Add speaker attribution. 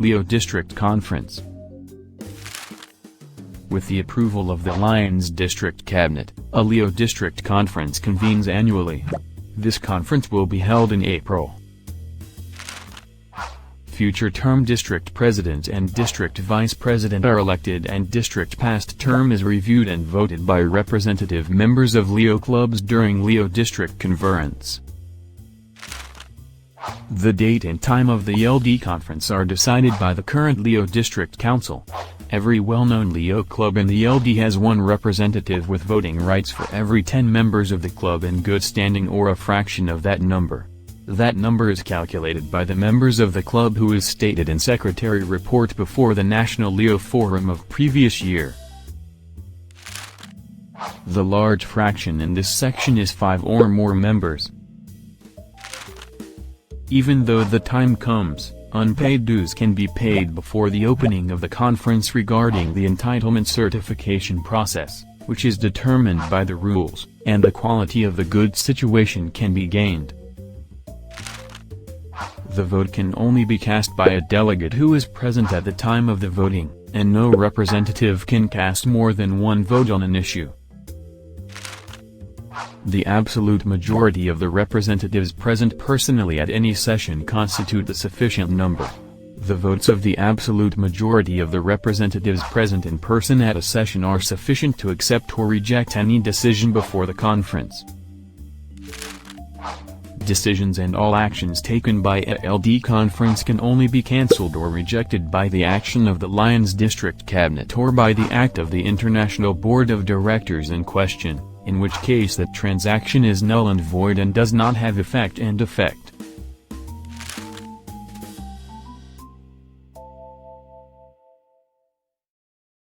Speaker 1: Leo District Conference. With the approval of the Lions District Cabinet, a Leo District Conference convenes annually. This conference will be held in April. Future term district president and district vice president are elected and district past term is reviewed and voted by representative members of Leo clubs during Leo district conference. The date and time of the LD conference are decided by the current Leo District Council. Every well-known Leo club in the LD has one representative with voting rights for every 10 members of the club in good standing or a fraction of that number. That number is calculated by the members of the club who is stated in secretary report before the National Leo Forum of previous year. The large fraction in this section is 5 or more members. Even though the time comes, unpaid dues can be paid before the opening of the conference regarding the entitlement certification process, which is determined by the rules, and the quality of the goods situation can be gained. The vote can only be cast by a delegate who is present at the time of the voting, and no representative can cast more than one vote on an issue. The absolute majority of the representatives present personally at any session constitute the sufficient number. The votes of the absolute majority of the representatives present in person at a session are sufficient to accept or reject any decision before the conference. Decisions and all actions taken by a LD conference can only be cancelled or rejected by the action of the Lions District Cabinet or by the act of the International Board of Directors in question, in which case that transaction is null and void and does not have effect and effect.